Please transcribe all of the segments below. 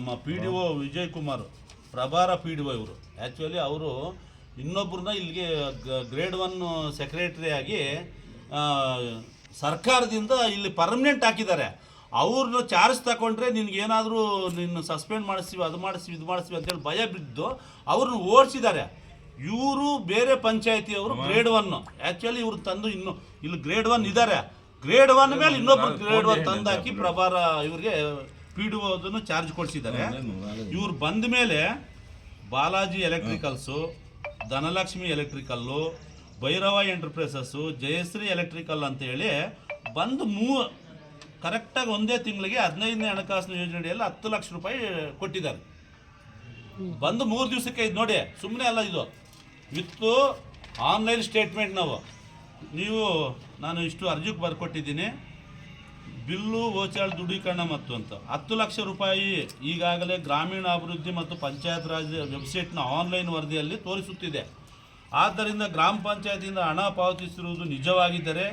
ನಮ್ಮ P D O Vijay Kumar ಪ್ರಭಾರ P D ಒ ಇವರು. ಆ್ಯಕ್ಚುಲಿ ಅವರು ಇನ್ನೊಬ್ಬರನ್ನ ಇಲ್ಲಿಗೆ ಗ್ರೇಡ್ ಒನ್ ಸೆಕ್ರೆಟರಿ ಆಗಿ ಆ, ಸರ್ಕಾರದಿಂದ ಇಲ್ಲಿ ಪರ್ಮನೆಂಟ್ ಹಾಕಿದ್ದಾರೆ. ಅವ್ರನ್ನ ಚಾರ್ಜ್ ತಗೊಂಡ್ರೆ ನಿನಗೇನಾದರೂ ನಿನ್ನ ಸಸ್ಪೆಂಡ್ ಮಾಡಿಸ್ತೀವಿ ಅದು ಮಾಡಿಸ್ತೀವಿ ಇದು ಮಾಡಿಸ್ತೀವಿ ಅಂತೇಳಿ ಭಯ ಬಿದ್ದು ಅವ್ರನ್ನ ಓಡಿಸಿದ್ದಾರೆ ಇವರು ಬೇರೆ ಪಂಚಾಯತಿಯವರು ಗ್ರೇಡ್ ಒನ್ ಆ್ಯಕ್ಚುಲಿ ಇವ್ರು ತಂದು ಇನ್ನು ಇಲ್ಲಿ ಗ್ರೇಡ್ ಒನ್ ಇದ್ದಾರೆ. ಗ್ರೇಡ್ ಒನ್ ಮೇಲೆ ಇನ್ನೊಬ್ಬರು ಗ್ರೇಡ್ ಒನ್ ತಂದಾಕಿ ಪ್ರಭಾರ ಇವ್ರಿಗೆ ಪಿ ಡಿ ಅದನ್ನು ಚಾರ್ಜ್ ಕೊಡಿಸಿದ್ದಾರೆ. ಇವ್ರು ಬಂದ ಮೇಲೆ Balaji electricals Dhanalakshmi electrical Bhairava enterprises Jayashree electrical ಅಂತ ಹೇಳಿ ಬಂದು ಮೂ ಕರೆಕ್ಟಾಗಿ ಒಂದೇ ತಿಂಗಳಿಗೆ ಹದಿನೈದನೇ ಹಣಕಾಸಿನ ಯೋಜನೆಯಲ್ಲಿ ಹತ್ತು ಲಕ್ಷ ರೂಪಾಯಿ ಕೊಟ್ಟಿದ್ದಾರೆ. ಬಂದು ಮೂರು ದಿವಸಕ್ಕೆ ಇದು ನೋಡಿ ಸುಮ್ಮನೆ ಅಲ್ಲ ಇದು. ವಿತ್ತು ಆನ್ಲೈನ್ ಸ್ಟೇಟ್ಮೆಂಟ್ ನಾವು. ನೀವು ನಾನು ಇಷ್ಟು ಅರ್ಜಿಗೆ ಬರ್ಕೊಟ್ಟಿದ್ದೀನಿ. ಬಿಲ್ಲು ಓಚಾಳ್ ದೃಢೀಕರಣ ಮತ್ತು ಅಂತ. ಹತ್ತು ಲಕ್ಷ ರೂಪಾಯಿ ಈಗಾಗಲೇ ಗ್ರಾಮೀಣ ಅಭಿವೃದ್ಧಿ ಮತ್ತು ಪಂಚಾಯತ್ ರಾಜ್ ವೆಬ್ಸೈಟ್ನ ಆನ್ಲೈನ್ ವರದಿಯಲ್ಲಿ ತೋರಿಸುತ್ತಿದೆ. ಆದ್ದರಿಂದ ಗ್ರಾಮ ಪಂಚಾಯತಿಯಿಂದ ಹಣ ಪಾವತಿಸಿರುವುದು ನಿಜವಾಗಿದ್ದರೆ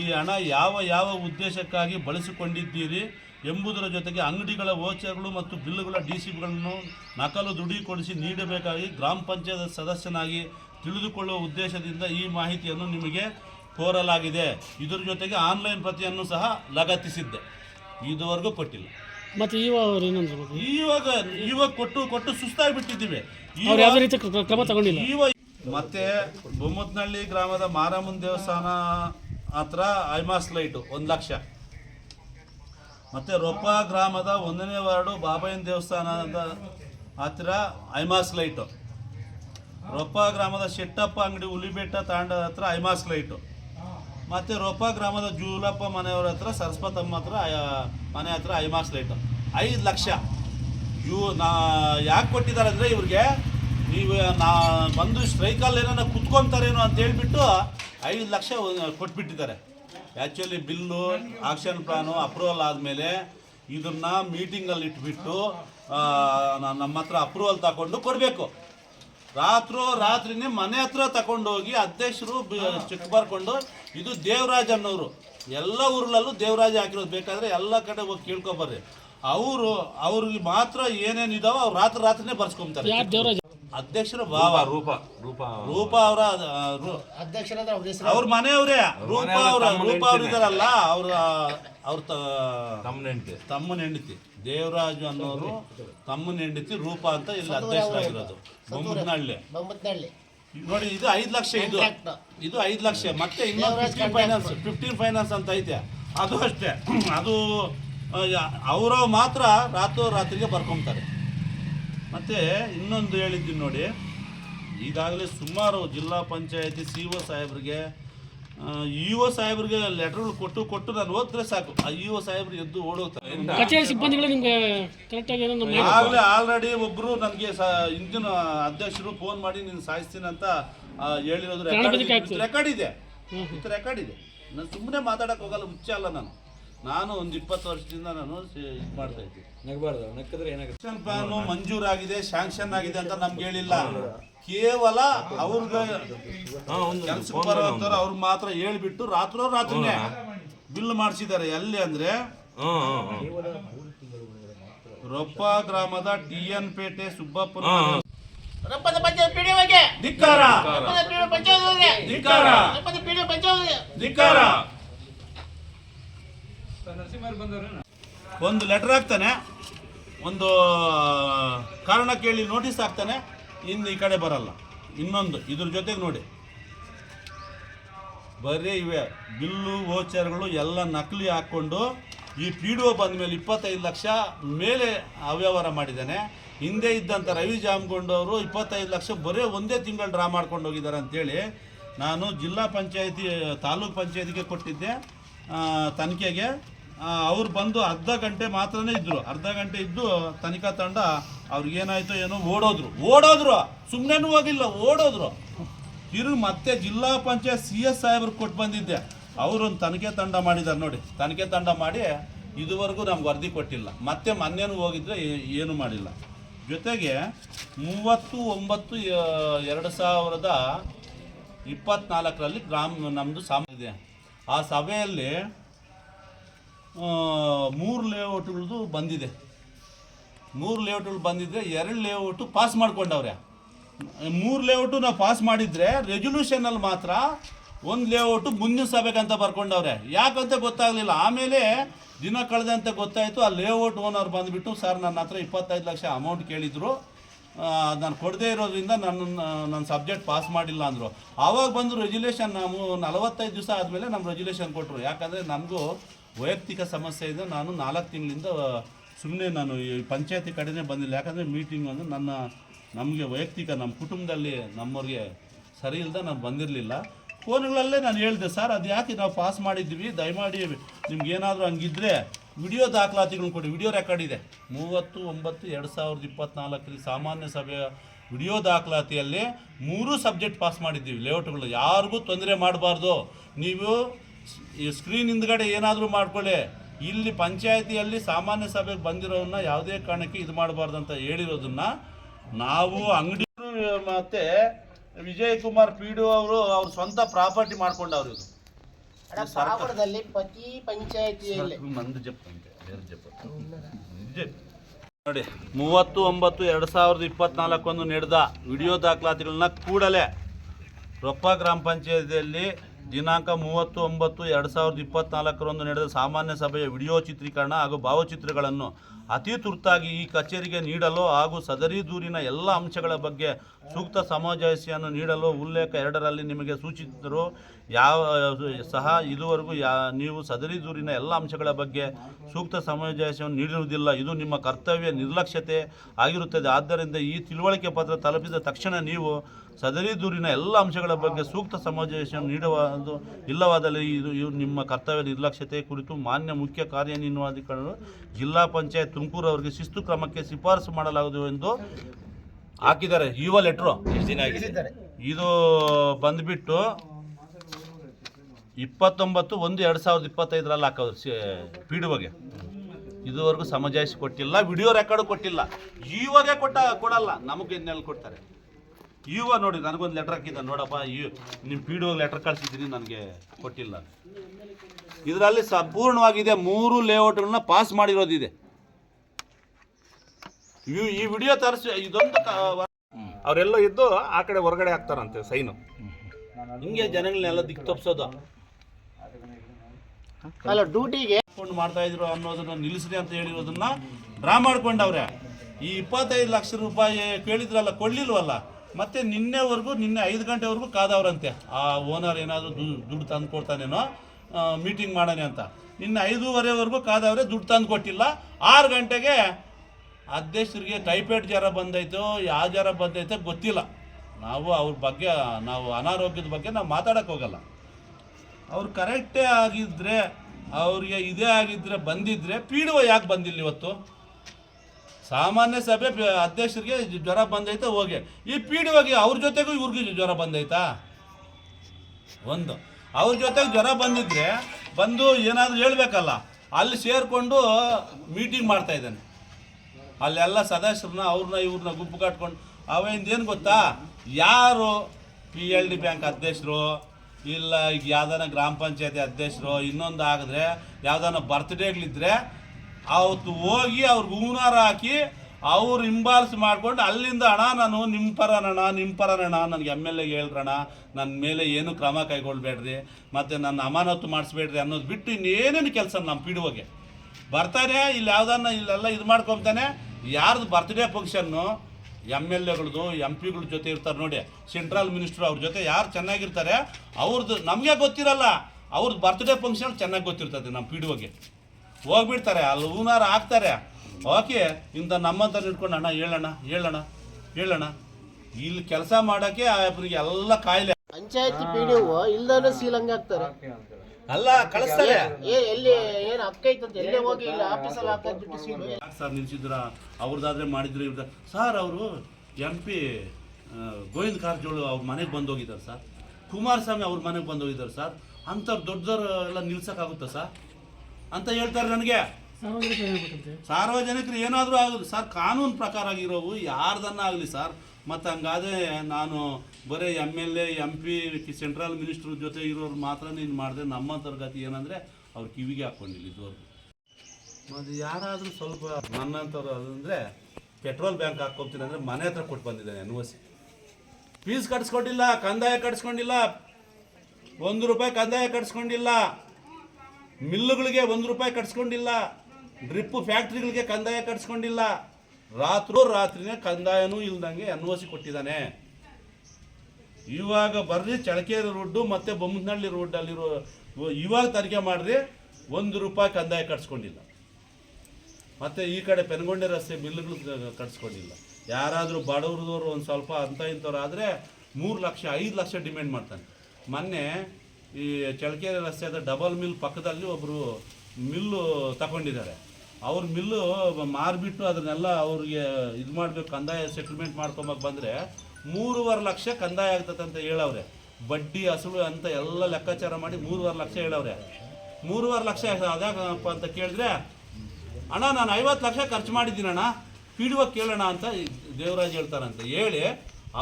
ಈ ಹಣ ಯಾವ ಯಾವ ಉದ್ದೇಶಕ್ಕಾಗಿ ಬಳಸಿಕೊಂಡಿದ್ದೀರಿ ಎಂಬುದರ ಜೊತೆಗೆ ಅಂಗಡಿಗಳ ಓಚರ್ಗಳು ಮತ್ತು ಬಿಲ್ಲುಗಳ ಡಿ ಸಿಗಳನ್ನು ನಕಲು ದೃಢೀಕರಿಸಿ ನೀಡಬೇಕಾಗಿ ಗ್ರಾಮ ಪಂಚಾಯತ್ ಸದಸ್ಯನಾಗಿ ತಿಳಿದುಕೊಳ್ಳುವ ಉದ್ದೇಶದಿಂದ ಈ ಮಾಹಿತಿಯನ್ನು ನಿಮಗೆ ಕೋರಲಾಗಿದೆ ಇದರ ಜೊತೆಗೆ ಆನ್ಲೈನ್ ಪ್ರತಿಯನ್ನು ಸಹ ಲಗತ್ತಿಸಿದ್ದೆ. ಇದುವರೆಗೂ ಕೊಟ್ಟಿಲ್ಲ. ಮತ್ತೆ ಅವ್ರು ಏನಂದ್ರು? ಇವಾಗ ಇವಾಗ ಕೊಟ್ಟು ಕೊಟ್ಟು ಸುಸ್ತಾಗಿ ಬಿಟ್ಟಿದ್ದೀವಿ ಅವ್ರು ಯಾವುದೇ ರೀತಿ ಕ್ರ- ಕ್ರಮ ತಗೊಂಡಿಲ್ಲ. ಇವ ಮತ್ತೆ ಬೊಮ್ಮತ್ನಹಳ್ಳಿ ಗ್ರಾಮದ ಮಾರಮ್ಮನ ದೇವಸ್ಥಾನ ಹತ್ರ ಐಮಾಸ್ ಲೈಟು ಒಂದು ಲಕ್ಷ. ಮತ್ತೆ ರೊಪ್ಪ ಗ್ರಾಮದ ಒಂದನೇ ವಾರ್ಡು ಬಾಬಯ್ಯನ ದೇವಸ್ಥಾನದ ಹತ್ತಿರ ಐಮಾಸ್ ಲೈಟು. ರೊಪ್ಪ ಗ್ರಾಮದ ಶೆಟ್ಟಪ್ಪ ಅಂಗಡಿ ಹುಲಿಬೆಟ್ಟ ತಾಂಡದ ಹತ್ರ ಐಮಾಸ್ ಲೈಟು. ಮತ್ತು ರೊಪ್ಪ ಗ್ರಾಮದ ಜೂಲಪ್ಪ ಮನೆಯವರ ಹತ್ರ, ಸರಸ್ವತಮ್ಮ ಹತ್ರ ಮನೆ ಹತ್ರ ಐಮಾಕ್ಸ್ ಲೈಟ್ ಐದು ಲಕ್ಷ. ಇವು ನಾ, ಯಾಕೆ ಕೊಟ್ಟಿದ್ದಾರೆ ಅಂದರೆ ಇವ್ರಿಗೆ ನೀವು ನಾ ಬಂದು ಸ್ಟ್ರೈಕಲ್ಲಿ ಏನಾರ ಕುತ್ಕೊಂತಾರೇನೋ ಅಂತ ಹೇಳ್ಬಿಟ್ಟು ಐದು ಲಕ್ಷ ಕೊಟ್ಬಿಟ್ಟಿದ್ದಾರೆ. Actually bill action plan approval ಆದಮೇಲೆ ಇದನ್ನ ಮೀಟಿಂಗಲ್ಲಿ ಇಟ್ಬಿಟ್ಟು ನಮ್ಮ ಹತ್ರ ಅಪ್ರೂವಲ್ ತಗೊಂಡು ಕೊಡಬೇಕು. ರಾತ್ರೋ ರಾತ್ರಿನೇ ಮನೆ ಹತ್ರ ತಗೊಂಡೋಗಿ ಅಧ್ಯಕ್ಷರು ಚೆಕ್ ಬರ್ಕೊಂಡು ಇದು ದೇವರಾಜ್ ಅನ್ನೋರು ಎಲ್ಲ ಊರ್ಲಲ್ಲೂ ದೇವರಾಜ್ ಹಾಕಿರೋದು. ಬೇಕಾದ್ರೆ ಎಲ್ಲ ಕಡೆ ಹೋಗಿ ಕೇಳ್ಕೊಬರ್ರಿ. ಅವರು ಅವ್ರಿಗೆ ಮಾತ್ರ ಏನೇನು ಇದಾವೋ ಅವ್ರು ರಾತ್ರಿ ರಾತ್ರಿನೇ ಬರ್ಸ್ಕೊಂತಾರೆ. ಅಧ್ಯಕ್ಷರ ಭಾವ. ರೂಪ ರೂಪ ರೂಪ ಅವರ ಅವ್ರ ಮನೆಯವ್ರೇ. ರೂಪ ಅವ್ರ ರೂಪ ಅವ್ರು ಇದಾರಲ್ಲ ಅವ್ರ ಅವ್ರ ತ- ತಮ್ಮನ ಹೆಂಡತಿ. ತಮ್ಮನ ಹೆಂಡತಿ. ದೇವರಾಜು ಅನ್ನೋರು ತಮ್ಮನ ಹೆಂಡತಿ ರೂಪ ಅಂತ ಇಲ್ಲಿ ಅಧ್ಯಕ್ಷರಾಗಿರೋದು. ಬೊಮ್ಮನಹಳ್ಳಿ ಬೊಮ್ಮತ್ನಹಳ್ಳಿ ನೋಡಿ ಇದು ಐದು ಲಕ್ಷ ಇದು. ಇದು ಐದು ಲಕ್ಷ. ಮತ್ತೆ ಇನ್ನೊಂದು ಫಿಫ್ಟೀನ್ ಫೈನಾನ್ಸ್ ಫಿಫ್ಟೀನ್ ಫೈನಾನ್ಸ್ ಅಂತ ಐತೆ. ಅದು ಅಷ್ಟೇ. ಅದು ಅವರು ಮಾತ್ರ ರಾತ್ರೋ ರಾತ್ರಿಗೆ ಬರ್ಕೊಂತಾರೆ. ಮತ್ತೆ ಇನ್ನೊಂದು ಹೇಳಿದ್ದೀನಿ ನೋಡಿ. ಈಗಾಗಲೇ ಸುಮಾರು ಜಿಲ್ಲಾ ಪಂಚಾಯತಿ ಸಿ ಒ ಸಾಹೇಬ್ರಿಗೆ ಇ ಒ ಸಾಹೇಬ್ರಿಗೆ ಲೆಟರ್ ಕೊಟ್ಟು ಕೊಟ್ಟು ನಾನು ಓದಿದ್ರೆ ಸಾಕು. ಆ ಇ ಒ ಸಾಹೇಬ್ರಿಗೆ ಎದ್ದು ಓಡೋಗ್ತಾರೆ. ಕಚೇರಿ ಸಿಬ್ಬಂದಿಗಳು ನಿಮ್ಗೆ ಕರೆಕ್ಟಾಗಿ ಆಗಲೇ ಆಲ್ರೆಡಿ ಒಬ್ರು ನನಗೆ ಹಿಂದಿನ ಅಧ್ಯಕ್ಷರು ಫೋನ್ ಮಾಡಿ ನೀನು ಸಾಯಿಸ್ತೀನಿ ಅಂತ ಹೇಳಿರೋದು ರೆಕಾರ್ಡ್ ಇದೆ. ಇದು. ರೆಕಾರ್ಡ್ ಇದೆ. ನಾನು ಸುಮ್ಮನೆ ಮಾತಾಡಕ್ ಹೋಗಲ್ಲ ಮುಚ್ಚ ಅಲ್ಲ ನಾನು. ನಾನು ಒಂದು ಇಪ್ಪತ್ತು ವರ್ಷದಿಂದ ನಾನು ಇದು ಮಾಡ್ತಾ ಇದ್ದೀನಿ. ನಗಬಾರ್ದು ನಕ್ಕಿದ್ರೆ ಏನಾಗುತ್ತೆ? ಪ್ಲಾನು ಮಂಜೂರಾಗಿದೆ ಶಾಂಕ್ಷನ್ ಆಗಿದೆ ಅಂತ ನಮ್ಗೆ ಹೇಳಿಲ್ಲ. ಕೇವಲ ಅವ್ರಿಗೆ ಕೆಲ್ಸಕ್ಕೆ ಬರೋಂಥವ್ರು ಅವ್ರು ಮಾತ್ರ ಹೇಳ್ಬಿಟ್ಟು ರಾತ್ರೋ ರಾತ್ರಿನೇ ಬಿಲ್ ಮಾಡಿಸಿದ್ದಾರೆ. ಎಲ್ಲಿ ಅಂದ್ರೆ ರೊಪ್ಪ ಗ್ರಾಮದ ಡಿ ಎನ್ ಪೇಟೆ ಸುಬ್ಬಪ್ಪನ ಧಿಕ್ಕಾರ. ಧಿಕ್ಕಾರ. ಧಿಕ್ಕಾರ. ಒಂದು ಲೆಟರ್ ಹಾಕ್ತಾನೆ. ಒಂದು ಕಾರಣ ಕೇಳಿ ನೋಟಿಸ್ ಹಾಕ್ತಾನೆ. ಇನ್ನು ಈ ಕಡೆ ಬರಲ್ಲ. ಇನ್ನೊಂದು, ಇದ್ರ ಜೊತೆಗೆ ನೋಡಿ. ಬರೀ ಇವೆ ಬಿಲ್ಲು, ವೋಚರ್ಗಳು ಎಲ್ಲ ನಕಲಿ ಹಾಕ್ಕೊಂಡು ಈ ಪಿ ಡಿ ಒ ಬಂದ ಮೇಲೆ ಇಪ್ಪತ್ತೈದು ಲಕ್ಷ ಮೇಲೆ ಅವ್ಯವಹಾರ ಮಾಡಿದ್ದಾನೆ. ಹಿಂದೆ ಇದ್ದಂಥ ರವಿ ಜಾಮ್ಗೊಂಡವರು ಇಪ್ಪತ್ತೈದು ಲಕ್ಷ ಬರೀ ಒಂದೇ ತಿಂಗಳು ಡ್ರಾ ಮಾಡ್ಕೊಂಡು ಹೋಗಿದ್ದಾರೆ ಅಂತೇಳಿ ನಾನು ಜಿಲ್ಲಾ ಪಂಚಾಯತಿ, ತಾಲೂಕ್ ಪಂಚಾಯತಿಗೆ ಕೊಟ್ಟಿದ್ದೆ ತನಿಖೆಗೆ. ಅವ್ರು ಬಂದು ಅರ್ಧ ಗಂಟೆ ಮಾತ್ರನೇ ಇದ್ದರು ಅರ್ಧ ಗಂಟೆ ಇದ್ದು ತನಿಖಾ ತಂಡ ಅವ್ರಿಗೇನಾಯ್ತು ಏನೋ ಓಡೋದ್ರು. ಓಡೋದ್ರು. ಸುಮ್ಮನೆನೂ ಹೋಗಿಲ್ಲ ಓಡೋದ್ರು. ಇರು, ಮತ್ತೆ ಜಿಲ್ಲಾ ಪಂಚಾಯತ್ ಸಿ ಎಸ್ ಸಾಹೇಬ್ರು ಕೊಟ್ಟು ಬಂದಿದ್ದೆ. ಅವರೊಂದು ತನಿಖೆ ತಂಡ ಮಾಡಿದ್ದಾರೆ ನೋಡಿ. ತನಿಖೆ ತಂಡ ಮಾಡಿ ಇದುವರೆಗೂ ನಮ್ಗೆ ವರದಿ ಕೊಟ್ಟಿಲ್ಲ. ಮತ್ತೆ ಮೊನ್ನೆನೂ ಹೋಗಿದ್ರೆ ಏನು ಮಾಡಿಲ್ಲ. ಜೊತೆಗೆ ಮೂವತ್ತು ಒಂಬತ್ತು ಎರಡು ಸಾವಿರದ ಇಪ್ಪತ್ನಾಲ್ಕರಲ್ಲಿ ಗ್ರಾಮ ನಮ್ಮದು ಇದೆ. ಆ ಸಭೆಯಲ್ಲಿ ಮೂರು ಲೇಔಟ್ ಲೇಔಟ್ಗಳದ್ದು ಬಂದಿದೆ. ಮೂರು ಲೇಔಟ್ಗಳು ಬಂದಿದ್ರೆ ಎರಡು ಲೇಔಟು ಪಾಸ್ ಮಾಡ್ಕೊಂಡವ್ರೆ. ಮೂರು ಲೇಔಟು ನಾವು ಪಾಸ್ ಮಾಡಿದರೆ ರೆಸೊಲ್ಯೂಷನಲ್ಲಿ ಮಾತ್ರ ಒಂದು ಲೇಔಟು ಮುಂದಿನ ಸಭೆಗಂತ ಬರ್ಕೊಂಡವ್ರೆ. ಯಾಕಂತ ಗೊತ್ತಾಗಲಿಲ್ಲ. ಆಮೇಲೆ ದಿನ ಕಳೆದಂತೆ ಗೊತ್ತಾಯಿತು, ಆ ಲೇಔಟ್ ಓನರ್ ಬಂದುಬಿಟ್ಟು, ಸರ್, ನನ್ನ ಹತ್ರ ಇಪ್ಪತ್ತೈದು ಲಕ್ಷ ಅಮೌಂಟ್ ಕೇಳಿದರು. ನಾನು ಕೊಡದೇ ಇರೋದ್ರಿಂದ ನನ್ನ ನನ್ನ ಸಬ್ಜೆಕ್ಟ್ ಪಾಸ್ ಮಾಡಿಲ್ಲ ಅಂದರು. ಆವಾಗ ಬಂದು ರೆಜುಲೇಷನ್ ನಾವು ನಲವತ್ತೈದು ದಿವಸ ಆದಮೇಲೆ ನಮ್ಮ ರೆಜುಲೇಷನ್ ಕೊಟ್ಟರು ಯಾಕಂದರೆ ನನಗೂ ವೈಯಕ್ತಿಕ ಸಮಸ್ಯೆ ಇದೆ. ನಾನು ನಾಲ್ಕು ತಿಂಗಳಿಂದ ಸುಮ್ಮನೆ ನಾನು ಈ ಪಂಚಾಯತಿ ಕಡೆನೇ ಬಂದಿಲ್ಲ. ಯಾಕಂದರೆ ಮೀಟಿಂಗ್ ಅಂದರೆ ನನ್ನ, ನಮಗೆ ವೈಯಕ್ತಿಕ ನಮ್ಮ ಕುಟುಂಬದಲ್ಲಿ ನಮ್ಮವ್ರಿಗೆ ಸರಿ ಇಲ್ಲದ ನಾನು ಬಂದಿರಲಿಲ್ಲ. ಫೋನ್ಗಳಲ್ಲೇ ನಾನು ಹೇಳಿದೆ, ಸರ್, ಅದು ಯಾಕೆ ನಾವು ಪಾಸ್ ಮಾಡಿದ್ವಿ ದಯಮಾಡಿ ನಿಮ್ಗೆ ಏನಾದರೂ ಹಂಗಿದ್ರೆ ವಿಡಿಯೋ ದಾಖಲಾತಿಗಳನ್ನ ಕೊಡಿ. ವಿಡಿಯೋ ರೆಕಾರ್ಡ್ ಇದೆ. ಮೂವತ್ತು, ಒಂಬತ್ತು, ಎರಡು ಸಾವಿರದ ಇಪ್ಪತ್ತ್ನಾಲ್ಕರಲ್ಲಿ ಸಾಮಾನ್ಯ ಸಭೆಯ ವಿಡಿಯೋ ದಾಖಲಾತಿಯಲ್ಲಿ ಮೂರು ಸಬ್ಜೆಕ್ಟ್ ಪಾಸ್ ಮಾಡಿದ್ದೀವಿ. ಲೇಔಟ್ಗಳು ಯಾರಿಗೂ ತೊಂದರೆ ಮಾಡಬಾರ್ದು. ನೀವು ಈ ಸ್ಕ್ರೀನ್ ಹಿಂದ್ಗಡೆ ಏನಾದರೂ ಮಾಡ್ಕೊಳ್ಳಿ. ಇಲ್ಲಿ ಪಂಚಾಯತಿಯಲ್ಲಿ ಸಾಮಾನ್ಯ ಸಭೆಗೆ ಬಂದಿರೋನ್ನ ಯಾವುದೇ ಕಾರಣಕ್ಕೆ ಇದು ಮಾಡಬಾರ್ದು ಅಂತ ಹೇಳಿರೋದನ್ನ ನಾವು ಅಂಗಡಿ ಮತ್ತೆ ವಿಜಯ್ ಕುಮಾರ್ ಪಿ ಡಿ ಅವರು ಅವ್ರ ಸ್ವಂತ ಪ್ರಾಪರ್ಟಿ ಮಾಡ್ಕೊಂಡವ್ರು ಇದು ಪಾವಗಡದಲ್ಲಿ ಪ್ರತಿ ಪಂಚಾಯತಿಯಲ್ಲಿ ನಂದು ನೋಡಿ ಮೂವತ್ತು ಒಂಬತ್ತು ಎರಡು ಸಾವಿರದ ಇಪ್ಪತ್ನಾಲ್ಕನ್ನು ನಡೆದ ವಿಡಿಯೋ ದಾಖಲಾತಿಗಳನ್ನ ಕೂಡಲೇ ರೊಪ್ಪ ಗ್ರಾಮ ಪಂಚಾಯತಿಯಲ್ಲಿ ದಿನಾಂಕ ಮೂವತ್ತು ಒಂಬತ್ತು ಎರಡು ಸಾವಿರದ ಇಪ್ಪತ್ತ್ನಾಲ್ಕರಂದು ನಡೆದ ಸಾಮಾನ್ಯ ಸಭೆಯ ವಿಡಿಯೋ ಚಿತ್ರೀಕರಣ ಹಾಗೂ ಭಾವಚಿತ್ರಗಳನ್ನು ಅತಿ ತುರ್ತಾಗಿ ಈ ಕಚೇರಿಗೆ ನೀಡಲು ಹಾಗೂ ಸದರಿ ದೂರಿನ ಎಲ್ಲ ಅಂಶಗಳ ಬಗ್ಗೆ ಸೂಕ್ತ ಸಮಜಾಯಿಷಿಯನ್ನು ನೀಡಲು ಉಲ್ಲೇಖ ಎರಡರಲ್ಲಿ ನಿಮಗೆ ಸೂಚಿಸಿದರು ಯಾವ, ಸಹ ಇದುವರೆಗೂ ಯಾ, ನೀವು ಸದರಿ ದೂರಿನ ಎಲ್ಲ ಅಂಶಗಳ ಬಗ್ಗೆ ಸೂಕ್ತ ಸಮಂಜಸ್ಯವನ್ನು ನೀಡಿರುವುದಿಲ್ಲ. ಇದು ನಿಮ್ಮ ಕರ್ತವ್ಯ ನಿರ್ಲಕ್ಷ್ಯತೆ ಆಗಿರುತ್ತದೆ. ಆದ್ದರಿಂದ ಈ ತಿಳುವಳಿಕೆ ಪತ್ರ ತಲುಪಿದ ತಕ್ಷಣ ನೀವು ಸದರಿ ದೂರಿನ ಎಲ್ಲ ಅಂಶಗಳ ಬಗ್ಗೆ ಸೂಕ್ತ ಸಮಜಾಯಿಷಿಯನ್ನು ನೀಡುವುದು ಇಲ್ಲವಾದಲ್ಲಿ ಇದು ನಿಮ್ಮ ಕರ್ತವ್ಯ ನಿರ್ಲಕ್ಷ್ಯತೆ ಕುರಿತು ಮಾನ್ಯ ಮುಖ್ಯ ಕಾರ್ಯನಿರ್ವಹಣಾಧಿಕಾರಿಗಳು ಜಿಲ್ಲಾ ಪಂಚಾಯತ್ ತುಮಕೂರು ಅವರಿಗೆ ಶಿಸ್ತು ಕ್ರಮಕ್ಕೆ ಶಿಫಾರಸು ಮಾಡಲಾಗುವುದು ಎಂದು ಹಾಕಿದ್ದಾರೆ. ಯುವ ಲೆಟ್ರು ಇದು ಬಂದ್ಬಿಟ್ಟು ಇಪ್ಪತ್ತೊಂಬತ್ತು ಒಂದು ಎರಡು ಸಾವಿರದ ಇಪ್ಪತ್ತೈದರಲ್ಲಿ ಹಾಕೋದು ಸಿ ಪಿ ಡಿ ಒಗೆ ಇದುವರೆಗೂ ಸಮಜಾಯಿಸಿ ಕೊಟ್ಟಿಲ್ಲ ವಿಡಿಯೋ ರೆಕಾರ್ಡು ಕೊಟ್ಟಿಲ್ಲ. ಇವಾಗೆ ಕೊಟ್ಟ ಕೊಡಲ್ಲ. ನಮಗೆ ಇನ್ನೆಲ್ಲಿ ಕೊಡ್ತಾರೆ? ಇವ ನೋಡಿ ನನಗೊಂದು ಲೆಟ್ರ್ ಹಾಕಿದ್ದ. ನೋಡಪ್ಪ ಈ ನಿಮ್ಮ ಪಿ ಡಿ ಲೆಟ್ರ್ ಕಳಿಸಿದ್ದೀನಿ ನನಗೆ ಕೊಟ್ಟಿಲ್ಲ. ಇದರಲ್ಲಿ ಸಂಪೂರ್ಣವಾಗಿದೆ ಮೂರು ಲೇಔಟ್ಗಳನ್ನ ಪಾಸ್ ಮಾಡಿರೋದಿದೆ. ಇವು ಈ ವಿಡಿಯೋ ತರಿಸಿ ಇದೊಂದು ಅವರೆಲ್ಲ ಇದ್ದು ಆ ಕಡೆ ಹೊರಗಡೆ ಹಾಕ್ತಾರಂತೆ ಸೈನು. ಹಿಂಗೆ ಜನಗಳನ್ನೆಲ್ಲ ದಿಕ್ಕು ತಪ್ಪಿಸೋದು ಅಲ್ಲ ಡ್ಯೂಟಿಗೆ ಕೊಂಡು ಮಾಡ್ತಾ ಇದ್ರು ಅನ್ನೋದನ್ನ ನಿಲ್ಲಿಸ್ರಿ ಅಂತ ಹೇಳಿರೋದನ್ನ ಡ್ರಾ ಮಾಡ್ಕೊಂಡವ್ರೆ. ಈ ಇಪ್ಪತ್ತೈದು ಲಕ್ಷ ರೂಪಾಯಿ ಕೇಳಿದ್ರಲ್ಲ ಕೊಡ್ಲಿಲ್ವಲ್ಲ? ಮತ್ತೆ ನಿನ್ನೆವರೆಗೂ ನಿನ್ನೆ ಐದು ಗಂಟೆವರೆಗೂ ಕಾದವ್ರಂತೆ. ಆ ಓನರ್ ಏನಾದರೂ ದುಡ್ಡು ತಂದು ಕೊಡ್ತಾನೇನೋ ಮೀಟಿಂಗ್ ಮಾಡೋಣ ಅಂತ. ನಿನ್ನೆ ಐದೂವರೆವರೆಗೂ ಕಾದವ್ರೆ ದುಡ್ಡು ತಂದು ಕೊಟ್ಟಿಲ್ಲ. ಆರು ಗಂಟೆಗೆ ಅಧ್ಯಕ್ಷರಿಗೆ ಟೈಫಾಯ್ಡ್ ಜ್ವರ ಬಂದೈತೋ, ಯಾವ ಜ್ವರ ಬಂದೈತೋ ಗೊತ್ತಿಲ್ಲ. ನಾವು ಅವ್ರ ಬಗ್ಗೆ, ನಾವು ಅನಾರೋಗ್ಯದ ಬಗ್ಗೆ ನಾವು ಮಾತಾಡೋಕೆ ಹೋಗಲ್ಲ. ಅವ್ರು ಕರೆಕ್ಟೇ ಆಗಿದ್ರೆ, ಅವ್ರಿಗೆ ಇದೇ ಆಗಿದ್ರೆ, ಬಂದಿದ್ರೆ ಪಿ ಡಿ ಒ ಯಾಕೆ ಬಂದಿಲ್ಲ ಇವತ್ತು? ಸಾಮಾನ್ಯ ಸಭೆ ಅಧ್ಯಕ್ಷರಿಗೆ ಜ್ವರ ಬಂದೈತೆ ಹೋಗಿ. ಈ ಪಿ ಡಿ ಅವ್ರ ಜೊತೆಗೂ ಇವ್ರಿಗೆ ಜ್ವರ ಬಂದೈತಾ? ಒಂದು. ಅವ್ರ ಜೊತೆಗೆ ಜ್ವರ ಬಂದಿದ್ರೆ ಬಂದು ಏನಾದರೂ ಹೇಳ್ಬೇಕಲ್ಲ. ಅಲ್ಲಿ ಸೇರಿಕೊಂಡು ಮೀಟಿಂಗ್ ಮಾಡ್ತಾ ಇದ್ದಾನೆ. ಅಲ್ಲೆಲ್ಲ ಸದಸ್ಯರನ್ನ, ಅವ್ರನ್ನ, ಇವ್ರನ್ನ ಗುಂಪು ಕಟ್ಕೊಂಡು, ಅವಿಂದ ಏನು ಗೊತ್ತಾ? ಯಾರು ಪಿ ಎಲ್ ಡಿ ಬ್ಯಾಂಕ್ ಅಧ್ಯಕ್ಷರು, ಇಲ್ಲ ಈಗ ಯಾವ್ದಾನ ಗ್ರಾಮ ಪಂಚಾಯತಿ ಅಧ್ಯಕ್ಷರು, ಇನ್ನೊಂದು ಆಗಿದ್ರೆ ಯಾವ್ದಾನ ಬರ್ತ್ಡೇಗಳಿದ್ರೆ ಅವತ್ತು ಹೋಗಿ ಅವ್ರಿಗೆ ಹೂನಾರ ಹಾಕಿ ಅವ್ರು ಇಂಬಾಲ್ಸ್ ಮಾಡ್ಕೊಂಡು ಅಲ್ಲಿಂದ ಅಣ್ಣ ನಾನು ನಿಮ್ಮ ಪರನಣ್ಣ ನಿಮ್ಮ ಪರನಣ್ಣ ನನಗೆ ಎಂ ಎಲ್ ಎಗೆ ಹೇಳ್ರಣ ನನ್ನ ಮೇಲೆ ಏನು ಕ್ರಮ ಕೈಗೊಳ್ಬೇಡ್ರಿ, ಮತ್ತು ನನ್ನ ಅಮಾನತ್ತು ಮಾಡಿಸ್ಬೇಡ್ರಿ ಅನ್ನೋದು ಬಿಟ್ಟು ಇನ್ನೇನೇನು ಕೆಲಸ ನಮ್ಮ ಪಿಡುವಗೆ ಬರ್ತಾನೆ, ಇಲ್ಲಿ ಯಾವ್ದನ್ನ ಇಲ್ಲೆಲ್ಲ ಇದು ಮಾಡ್ಕೊತಾನೆ ಯಾರ್ದು ಬರ್ತ್ಡೇ ಫಂಕ್ಷನ್ನು ಎಂ ಎಲ್ ಎಗಳದು ಎಂ ಪಿಗಳ ಜೊತೆ ಇರ್ತಾರೆ ನೋಡಿ. ಸೆಂಟ್ರಲ್ ಮಿನಿಸ್ಟ್ರು ಅವ್ರ ಜೊತೆ ಯಾರು ಚೆನ್ನಾಗಿರ್ತಾರೆ ಅವ್ರದ್ದು ನಮಗೆ ಗೊತ್ತಿರಲ್ಲ. ಅವ್ರದ್ದು ಬರ್ತ್ಡೇ ಫಂಕ್ಷನ್ ಚೆನ್ನಾಗಿ ಗೊತ್ತಿರ್ತದೆ ನಮ್ಮ ಪಿ ಡಿ ಒಗೆ. ಹೋಗ್ಬಿಡ್ತಾರೆ ಅಲ್ಲಿ ಹೂನಾರ ಹಾಕ್ತಾರೆ. ಓಕೆ ಇಂಥ ನಮ್ಮಂತ ಇಟ್ಕೊಂಡು ಅಣ್ಣ ಹೇಳೋಣ ಹೇಳೋಣ ಹೇಳೋಣ ಇಲ್ಲಿ ಕೆಲಸ ಮಾಡೋಕ್ಕೆ ಅವ್ರಿಗೆ ಎಲ್ಲ ಕಾಯಿಲೆ. ಪಂಚಾಯತಿ ಪಿ ಡಿ ಇಲ್ದಾನೆ ಸೀಲಂಗ್ ಹಾಕ್ತಾರೆ. ಅಲ್ಲ ಕಳಿಸ್ತಾರೆ ಏ ಎಲ್ಲಿ ಏನ್ ಅಕ್ಕೈತಂತ ಎಲ್ಲೇ ಹೋಗಿ ಇಲ್ಲ ಆಫೀಸಲ್ಲಿ ಸೀಲು ಸರ್ ನಿಲ್ಸಿದ್ರ? ಅವ್ರದ್ದಾದ್ರೆ ಮಾಡಿದ್ರು ಇವ್ರದ್ದು ಸರ್ ಅವರು ಎಂ ಪಿ ಗೋವಿಂದ ಕಾರಜೋಳು ಅವ್ರ ಮನೆಗೆ ಬಂದು ಹೋಗಿದ್ದಾರೆ ಸರ್. ಕುಮಾರಸ್ವಾಮಿ ಅವ್ರ ಮನೆಗೆ ಬಂದು ಹೋಗಿದ್ದಾರೆ ಸರ್. ಅಂಥವ್ರು ದೊಡ್ಡದವ್ರು ಎಲ್ಲ ನಿಲ್ಸೋಕ್ಕಾಗುತ್ತಾ ಸರ್? ಅಂತ ಹೇಳ್ತಾರೆ ನನಗೆ. ಸಾರ್ವಜನಿಕರು ಏನಾದರೂ ಆಗೋದು. ಸರ್ ಕಾನೂನು ಪ್ರಕಾರ ಆಗಿರೋವು ಯಾರ್ದನ್ನ ಆಗಲಿ ಸರ್ ಮತ್ತು ಹಂಗಾದ್ರೆ ನಾನು ಬರೀ M L A M P central minister ಜೊತೆ ಇರೋರು ಮಾತ್ರ ನೀನು ಮಾಡಿದೆ. ನಮ್ಮ ತರಗತಿ ಏನಂದರೆ ಅವ್ರು ಕಿವಿಗೆ ಹಾಕ್ಕೊಂಡಿಲ್ಲ ಇದುವರೆಗೂ. ಮತ್ತು ಯಾರಾದರೂ ಸ್ವಲ್ಪ ನನ್ನಂಥವ್ರು ಅದಂದರೆ ಪೆಟ್ರೋಲ್ ಬ್ಯಾಂಕ್ ಹಾಕ್ಕೊತೀನಿ ಅಂದರೆ ಮನೆ ಹತ್ರ ಕೊಟ್ಟು ಬಂದಿದ್ದಾನೆ ಎನ್ ಒ ಸಿ ಫೀಸ್ ಕಟ್ಸ್ಕೊಂಡಿಲ್ಲ, ಕಂದಾಯ ಕಟ್ಸ್ಕೊಂಡಿಲ್ಲ, ಒಂದು ರೂಪಾಯಿ ಕಂದಾಯ ಕಟ್ಸ್ಕೊಂಡಿಲ್ಲ, ಮಿಲ್ಲುಗಳಿಗೆ ಒಂದು ರೂಪಾಯಿ ಕಟ್ಸ್ಕೊಂಡಿಲ್ಲ ಡ್ರಿಪ್ಪು ಫ್ಯಾಕ್ಟ್ರಿಗಳಿಗೆ ಕಂದಾಯ ಕಟ್ಸ್ಕೊಂಡಿಲ್ಲ. ರಾತ್ರೋ ರಾತ್ರಿನೇ ಕಂದಾಯನೂ ಇಲ್ದಂಗೆ ಎನ್ ಒ ಸಿ ಕೊಟ್ಟಿದ್ದಾನೆ. ಇವಾಗ ಬರ್ರಿ ಚಳಕೇರಿ ರೋಡ್ಡು ಮತ್ತು ಬೊಮ್ಮನಹಳ್ಳಿ ರೋಡಲ್ಲಿರೋ ಇವಾಗ ತನಿಖೆ ಮಾಡಿರಿ, ಒಂದು ರೂಪಾಯಿ ಕಂದಾಯ ಕಟ್ಸ್ಕೊಂಡಿಲ್ಲ. ಮತ್ತು ಈ ಕಡೆ ಪೆನಗೊಂಡೆ ರಸ್ತೆ ಬಿಲ್ಗಳು ಕಟ್ಸ್ಕೊಂಡಿಲ್ಲ. ಯಾರಾದರೂ ಬಡವ್ರದವ್ರು ಒಂದು ಸ್ವಲ್ಪ ಅಂತ ಇಂಥವ್ರು ಆದರೆ ಮೂರು ಲಕ್ಷ, ಐದು ಲಕ್ಷ ಡಿಮ್ಯಾಂಡ್ ಮಾಡ್ತಾನೆ. ಮೊನ್ನೆ ಈ ಚಳಕೇರಿ ರಸ್ತೆದ ಡಬಲ್ ಮಿಲ್ ಪಕ್ಕದಲ್ಲಿ ಒಬ್ಬರು ಮಿಲ್ಲು ತಗೊಂಡಿದ್ದಾರೆ. ಅವ್ರ ಮಿಲ್ಲು ಮಾರಿಬಿಟ್ಟು ಅದನ್ನೆಲ್ಲ ಅವ್ರಿಗೆ ಇದು ಮಾಡಬೇಕು, ಕಂದಾಯ ಸೆಟಲ್ಮೆಂಟ್ ಮಾಡ್ಕೊಂಬಕ್ ಬಂದರೆ ಮೂರುವರೆ ಲಕ್ಷ ಕಂದಾಯ ಆಗ್ತದೆ ಅಂತ ಹೇಳವ್ರೆ. ಬಡ್ಡಿ ಅಸಲು ಅಂತ ಎಲ್ಲ ಲೆಕ್ಕಾಚಾರ ಮಾಡಿ ಮೂರುವರೆ ಲಕ್ಷ ಹೇಳವ್ರೆ. ಮೂರುವರೆ ಲಕ್ಷ ಅದಾಗಪ್ಪ ಅಂತ ಕೇಳಿದ್ರೆ, ಅಣ್ಣ, ನಾನು ಐವತ್ತು ಲಕ್ಷ ಖರ್ಚು ಮಾಡಿದ್ದೀನಣ್ಣ ಪಿ ಡಿ ಕೇಳೋಣ ಅಂತ ದೇವರಾಜ್ ಹೇಳ್ತಾರಂತ. ಹೇಳಿ,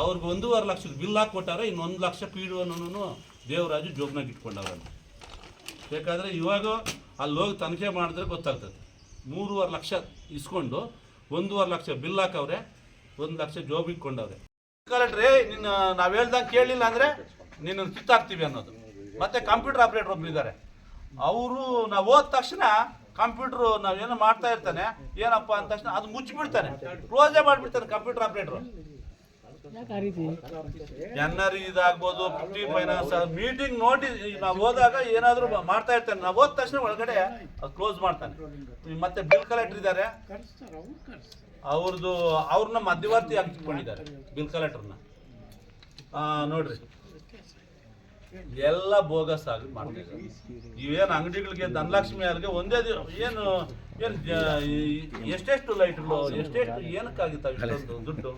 ಅವ್ರಿಗೆ ಒಂದೂವರೆ ಲಕ್ಷದ ಬಿಲ್ ಹಾಕ್ಕೊಟ್ಟಾರೆ ಇನ್ನೊಂದು ಲಕ್ಷ ಪಿ ಡಿ ದೇವರಾಜು ಜೋಬ್ನಾಗ ಇಟ್ಕೊಂಡವ್ರನ್ನ. ಬೇಕಾದರೆ ಇವಾಗ ಅಲ್ಲಿ ಹೋಗಿ ತನಿಖೆ ಮಾಡಿದ್ರೆ ಗೊತ್ತಾಗ್ತದೆ. ಮೂರುವರೆ ಲಕ್ಷ ಇಸ್ಕೊಂಡು ಒಂದೂವರೆ ಲಕ್ಷ ಬಿಲ್ ಹಾಕವ್ರೆ, ಒಂದು ಲಕ್ಷ ಜೋಬ್ ಇಟ್ಕೊಂಡವ್ರೆ. ಕಲೆಕ್ಟ್ರಿ ನಿನ್ನ ನಾವು ಹೇಳ್ದಂಗೆ ಕೇಳಲಿಲ್ಲ ಅಂದರೆ ನಿನ್ನ ಕಿತ್ತಾಕ್ತೀವಿ ಅನ್ನೋದು. ಮತ್ತೆ ಕಂಪ್ಯೂಟರ್ ಆಪ್ರೇಟರ್ ಒಬ್ರು ಇದ್ದಾರೆ ಅವರು ನಾವು ಹೋದ ತಕ್ಷಣ ಕಂಪ್ಯೂಟ್ರು ನಾವೇನೋ ಮಾಡ್ತಾ ಇರ್ತಾನೆ, ಏನಪ್ಪ ಅಂದ ತಕ್ಷಣ ಅದು ಮುಚ್ಚಿಬಿಡ್ತಾನೆ. ಕ್ಲೋಸೇ ಮಾಡಿಬಿಡ್ತಾನೆ ಕಂಪ್ಯೂಟರ್ ಆಪ್ರೇಟ್ರು ಎನ್ ಆರ್ ಇದಾಗ್ಬೋದು ಫಿಫ್ಟಿ ಫೈನಾನ್ಸ್ ಮೀಟಿಂಗ್ ನೋಡಿ, ನಾವು ಹೋದಾಗ ಏನಾದರೂ ಮಾಡ್ತಾ ಇರ್ತಾನೆ. ನಾವು ಹೋದ ತಕ್ಷಣ ಒಳಗಡೆ ಕ್ಲೋಸ್ ಮಾಡ್ತಾನೆ. ಮತ್ತೆ ಬಿಲ್ ಕಲೆಕ್ಟರ್ ಇದ್ದಾರೆ ಅವ್ರದ್ದು ಅವ್ರನ್ನ ಮಧ್ಯವರ್ತಿ ಹಾಕಿಕೊಂಡಿದ್ದಾರೆ ಬಿಲ್ ಕಲೆಕ್ಟರ್ನ ನೋಡ್ರಿ. ಎಲ್ಲ ಬೋಗಸ್ ಆಗಿ ಮಾಡ್ತಿದ್ದಾರೆ ಇವೇನು ಅಂಗಡಿಗಳಿಗೆ ಧನಲಕ್ಷ್ಮಿ ಅವ್ರಿಗೆ ಒಂದೇ ಏನು ಎಷ್ಟೆಷ್ಟು ಲೈಟ್ಗಳು ಎಷ್ಟೆಷ್ಟು ಏನಕ್ಕಾಗಿತ್ತಾವ ಇಷ್ಟೊಂದು ದುಡ್ಡು?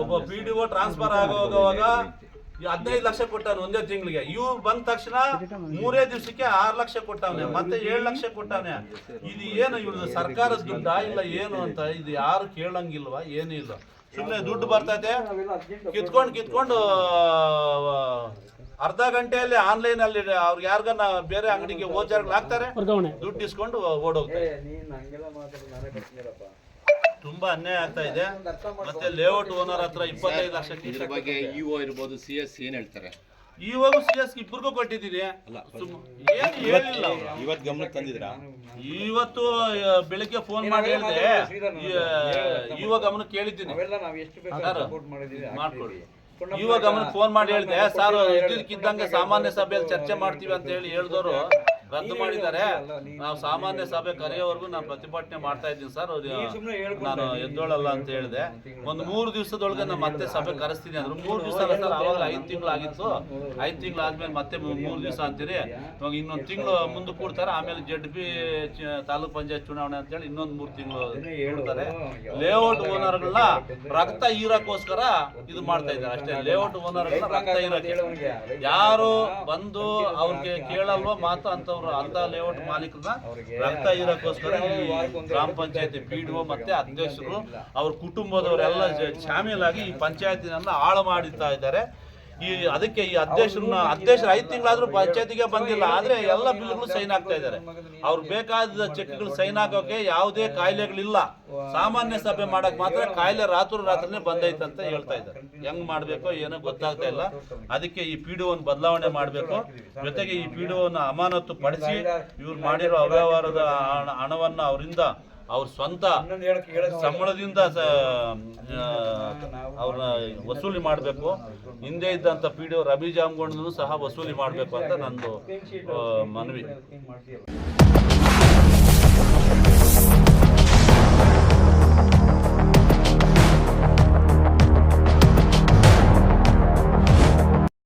ಒಬ್ಬ ಪಿ ಡಿ ಒ ಟ್ರಾನ್ಸ್ಫರ್ ಆಗೋವಾಗ ಹದಿನೈದು ಲಕ್ಷ ಕೊಟ್ಟವನು ಒಂದೇ ತಿಂಗಳಿಗೆ. ಇವ್ ಬಂದ ತಕ್ಷಣ ಮೂರೇ ದಿವಸಕ್ಕೆ ಆರು ಲಕ್ಷ ಕೊಟ್ಟವನೆ, ಮತ್ತೆ ಏಳು ಲಕ್ಷ ಕೊಟ್ಟವನೆ. ಇದು ಏನು ಇವ್ರದ್ದು ಸರ್ಕಾರದ ದುಡ್ಡಾ ಇಲ್ಲ ಏನು ಅಂತ ಇದು ಯಾರು ಕೇಳಂಗಿಲ್ವಾ? ಏನೂ ಇಲ್ಲ. ಸುಮ್ಮನೆ ದುಡ್ಡು ಬರ್ತೈತೆ. ಕಿತ್ಕೊಂಡು ಕಿತ್ಕೊಂಡು ಅರ್ಧ ಗಂಟೆಯಲ್ಲಿ ಆನ್ಲೈನ್ ಅಲ್ಲಿ ಅವ್ರಿಗೆ ಯಾರಿಗನ್ನ ಬೇರೆ ಅಂಗಡಿಗೆ ಓಚಾರ್ಗಳು ಹಾಕ್ತಾರೆ ದುಡ್ಡು ಇಸ್ಕೊಂಡು ಓಡೋಗ್ತಾರೆ. ತುಂಬಾ ಅನ್ಯಾಯ ಆಗ್ತಾ ಇದೆ. ಮತ್ತೆ ಲೇಔಟ್ ಓನರ್ ಹತ್ರ ಇಪ್ಪತ್ತೈದು ಲಕ್ಷ ಇದ್ರ ಬಗ್ಗೆ ಇಒ ಇರ್ಬೋದು ಸಿ ಎಸ್ ಏನ್ ಹೇಳ್ತಾರೆ? ಇವಾಗ ಸಿ ಎಸ್ ಇಬ್ಬರಿಗೂ ಕೊಟ್ಟಿದ್ದೀನಿ ಏನು ಹೇಳಿಲ್ಲ ಅವ್ರು. ಇವತ್ ಗಮನಕ್ಕೆ ತಂದಿದ್ರಾ? ಇವತ್ತು ಬೆಳಿಗ್ಗೆ ಫೋನ್ ಮಾಡಿ ಹೇಳಿದೆ ಇವಾಗ ಗಮನ ಕೇಳಿದ್ದೀನಿ. ಮಾಡ್ಕೊಡಿ. ಇವಾಗ ಗಮನ ಫೋನ್ ಮಾಡಿ ಹೇಳಿದೆ ಸರ್ ಇದ್ದಕ್ಕಿದ್ದಂಗೆ ಸಾಮಾನ್ಯ ಸಭೆಯಲ್ಲಿ ಚರ್ಚೆ ಮಾಡ್ತೀವಿ ಅಂತ ಹೇಳಿ ಹೇಳಿದವರು ರದ್ದು ಮಾಡಿದ್ದಾರೆ. ನಾವು ಸಾಮಾನ್ಯ ಸಭೆ ಕರೆಯೋವರೆಗೂ ನಾನು ಪ್ರತಿಭಟನೆ ಮಾಡ್ತಾ ಇದ್ದೀನಿ ಸರ್. ಅವ್ರು- ನಾನು ಎದ್ದೋಳಲ್ಲ ಅಂತ ಹೇಳಿದೆ. ಒಂದು ಮೂರು ದಿವಸದೊಳಗೆ ನಾನು ಮತ್ತೆ ಸಭೆ ಕರೆಸ್ತೀನಿ ಅಂದ್ರು. ಮೂರು ದಿವಸ ಅಲ್ಲ ಸರ್ ಅವಾಗ ಐದು ತಿಂಗಳು ಆಗಿತ್ತು. ಐದು ತಿಂಗಳು ಆದ್ಮೇಲೆ ಮತ್ತೆ ಮೂರು ದಿವಸ ಅಂತೀರಿ? ಇವಾಗ ಇನ್ನೊಂದು ತಿಂಗಳು ಮುಂದೆ ಕೂಡ್ತಾರೆ. ಆಮೇಲೆ ಜಡ್ ಬಿ ತಾಲೂಕ್ ಪಂಚಾಯತ್ ಚುನಾವಣೆ ಅಂತ ಹೇಳಿ ಇನ್ನೊಂದು ಮೂರು ತಿಂಗಳು ಹೇಳ್ತಾರೆ ಲೇಔಟ್ ಓನರ್ಗಳನ್ನ ರಕ್ತ ಹೀರಕ್ಕೋಸ್ಕರ ಇದು ಮಾಡ್ತಾ ಇದ್ದಾರೆ ಅಷ್ಟೇ. ಲೇಔಟ್ ಓನರ್ಗಳನ್ನ ರಕ್ತ ಹೀರಕ್ಕೆ ಯಾರು ಬಂದು ಅವ್ರಿಗೆ ಕೇಳಲ್ವೋ ಮಾತು ಅಂತವ್ರು ಅಂತ ಲೇಔಟ್ ಮಾಲೀಕರನ್ನ ರಕ್ತ ಇರೋಕ್ಕೋಸ್ಕರ ಈ ಗ್ರಾಮ ಪಂಚಾಯತಿ ಪಿ ಡಿ ಒ ಮತ್ತೆ ಅಧ್ಯಕ್ಷರು ಅವ್ರ ಕುಟುಂಬದವರೆಲ್ಲ ಶಾಮೀಲಾಗಿ ಈ ಪಂಚಾಯತಿನನ್ನ ಹಾಳು ಮಾಡುತ್ತಾ ಇದ್ದಾರೆ. ಈ ಅದಕ್ಕೆ ಈ ಅಧ್ಯಕ್ಷರನ್ನ ಅಧ್ಯಕ್ಷರು ಐದು ತಿಂಗಳಾದ್ರೂ ಪಂಚಾಯತಿಗೆ ಬಂದಿಲ್ಲ. ಆದ್ರೆ ಎಲ್ಲ ಬಿಲ್ಗಳು ಸೈನ್ ಆಗ್ತಾ ಇದ್ದಾರೆ ಅವ್ರು ಬೇಕಾದ ಚೆಕ್ಗಳು ಸೈನ್ ಹಾಕೋಕೆ ಯಾವುದೇ ಕಾಯಿಲೆಗಳಿಲ್ಲ. ಸಾಮಾನ್ಯ ಸಭೆ ಮಾಡಕ್ ಮಾತ್ರ ಕಾಯಿಲೆ ರಾತ್ರಿ ರಾತ್ರಿನೇ ಬಂದೈತೆ ಅಂತ ಹೇಳ್ತಾ ಇದ್ದಾರೆ. ಹೆಂಗ್ ಮಾಡ್ಬೇಕು ಏನೋ ಗೊತ್ತಾಗ್ತಾ ಇಲ್ಲ. ಅದಕ್ಕೆ ಈ ಪಿ ಡಿ ಬದಲಾವಣೆ ಮಾಡಬೇಕು. ಜೊತೆಗೆ ಈ ಪಿ ಡಿ ಅಮಾನತು ಪಡಿಸಿ ಇವ್ರು ಮಾಡಿರೋ ಅವ್ಯವಹಾರದ ಹಣ- ಹಣವನ್ನ ಅವರಿಂದ ಅವ್ರ ಸ್ವಂತ ಸಂಬಳದಿಂದ ಅವ್ರನ್ನ ವಸೂಲಿ ಮಾಡಬೇಕು. ಹಿಂದೆ ಇದ್ದಂಥ ಪಿ ಡಿ ಒ ರಬಿ ಜಾಮ್ಗೊಂಡು ಸಹ ವಸೂಲಿ ಮಾಡಬೇಕು ಅಂತ ನಂದು ಮನವಿ.